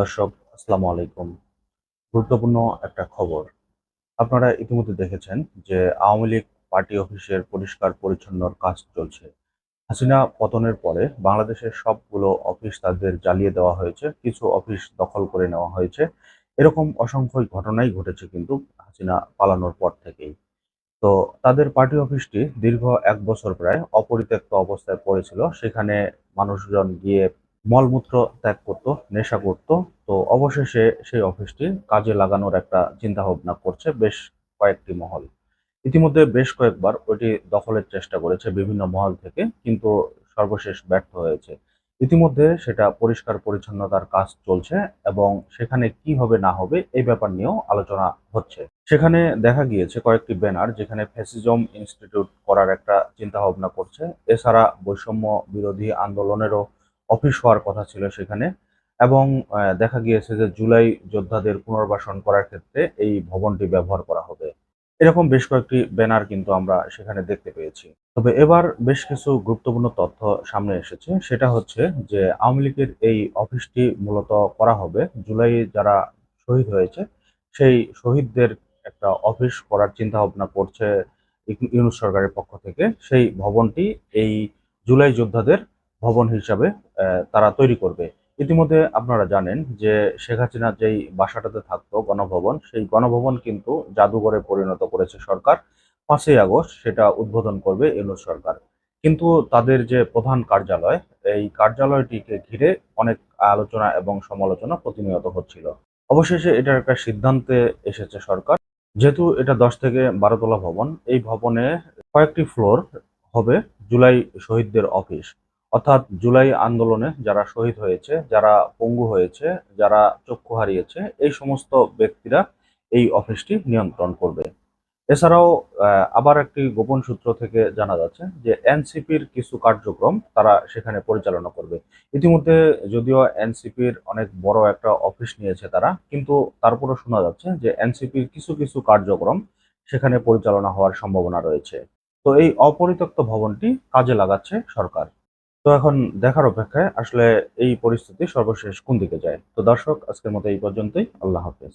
দর্শক, আসসালামু আলাইকুম। গুরুত্বপূর্ণ একটা খবর। আপনারা ইতিমধ্যে দেখেছেন যে আওয়ামী লীগ পার্টি অফিসের পরিষ্কার পরিচ্ছন্নর কাজ চলছে। হাসিনা পতনের পরে বাংলাদেশের সবগুলো অফিস তাদের জ্বালিয়ে দেওয়া হয়েছে, কিছু অফিস দখল করে নেওয়া হয়েছে। এরকম অসংখ্য ঘটনাই ঘটেছে কিন্তু হাসিনা পালানোর পর থেকেই। তো তাদের পার্টি অফিসটি দীর্ঘ এক বছর প্রায় অপরিত্যক্ত অবস্থায় পড়েছিল। সেখানে মানুষজন গিয়ে মলমূত্র ত্যাগ করত, নেশা করত। তো অবশেষে সেই অফিসটি কাজে লাগানোর একটা চিন্তা ভাবনা করছে বেশ কয়েকটি মহল। ইতিমধ্যে বেশ কয়েকবার ওইটি দখলের চেষ্টা করেছে বিভিন্ন মহল থেকে, কিন্তু সর্বশেষ ব্যর্থ হয়েছে। ইতিমধ্যে সেটা পরিষ্কার পরিচ্ছন্নতার কাজ চলছে এবং সেখানে কি হবে না হবে এই ব্যাপার নিয়েও আলোচনা হচ্ছে। সেখানে দেখা গিয়েছে কয়েকটি ব্যানার যেখানে ফ্যাসিজম ইনস্টিটিউট করার একটা চিন্তা ভাবনা করছে। এছাড়া বৈষম্য বিরোধী আন্দোলনেরও অফিস হওয়ার কথা ছিল সেখানে এবং দেখা গিয়েছে যে জুলাই যোদ্ধাদের পুনর্বাসন করার ক্ষেত্রে এই ভবনটি ব্যবহার করা হবে। এরকম বেশ কয়েকটি ব্যানার কিন্তু আমরা সেখানে দেখতে পেয়েছি। তবে এবার বেশ কিছু গুরুত্বপূর্ণ তথ্য সামনে এসেছে। সেটা হচ্ছে যে আওয়ামী লীগের এই অফিসটি মূলত করা হবে জুলাই যারা শহীদ হয়েছে, সেই শহীদদের একটা অফিস করার চিন্তা ভাবনা করছে ইউ- ইউনূস সরকারের পক্ষ থেকে। সেই ভবনটি এই জুলাই যোদ্ধাদের ভবন হিসাবে তারা তৈরি করবে। ইতিমধ্যে আপনারা জানেন যে শেখ হাসিনার যেই বাসাটাতে থাকতো, গণভবন, সেই গণভবন কিন্তু জাদুঘরে পরিণত করেছে সরকার। পাঁচই আগস্ট সেটা উদ্বোধন করবে ইউনূস সরকার। কিন্তু তাদের যে প্রধান কার্যালয়, এই কার্যালয়টিকে ঘিরে অনেক আলোচনা এবং সমালোচনা প্রতিনিয়ত হচ্ছিল। অবশেষে এটার একটা সিদ্ধান্তে এসেছে সরকার। যেহেতু এটা দশ থেকে বারোতলা ভবন, এই ভবনে কয়েকটি ফ্লোর হবে জুলাই শহীদদের অফিস। অর্থাৎ জুলাই আন্দোলনে যারা শহীদ হয়েছে, যারা পঙ্গু হয়েছে, যারা চক্ষু হারিয়েছে, এই সমস্ত ব্যক্তিরা এই অফিসটি নিয়ন্ত্রণ করবে। এছাড়াও আবার একটি গোপন সূত্র থেকে জানা যাচ্ছে যে এনসিপির কিছু কার্যক্রম তারা সেখানে পরিচালনা করবে। ইতিমধ্যে যদিও এনসিপির অনেক বড় একটা অফিস নিয়েছে তারা, কিন্তু তারপরও শোনা যাচ্ছে যে এনসিপির কিছু কিছু কার্যক্রম সেখানে পরিচালনা হওয়ার সম্ভাবনা রয়েছে। তো এই অপরিত্যক্ত ভবনটি কাজে লাগাচ্ছে সরকার। তো এখন দেখার অপেক্ষায় আসলে এই পরিস্থিতি সর্বশেষ কোন দিকে যায়? তো দর্শক, আজকের মতো এই পর্যন্তই। আল্লাহ হাফেজ।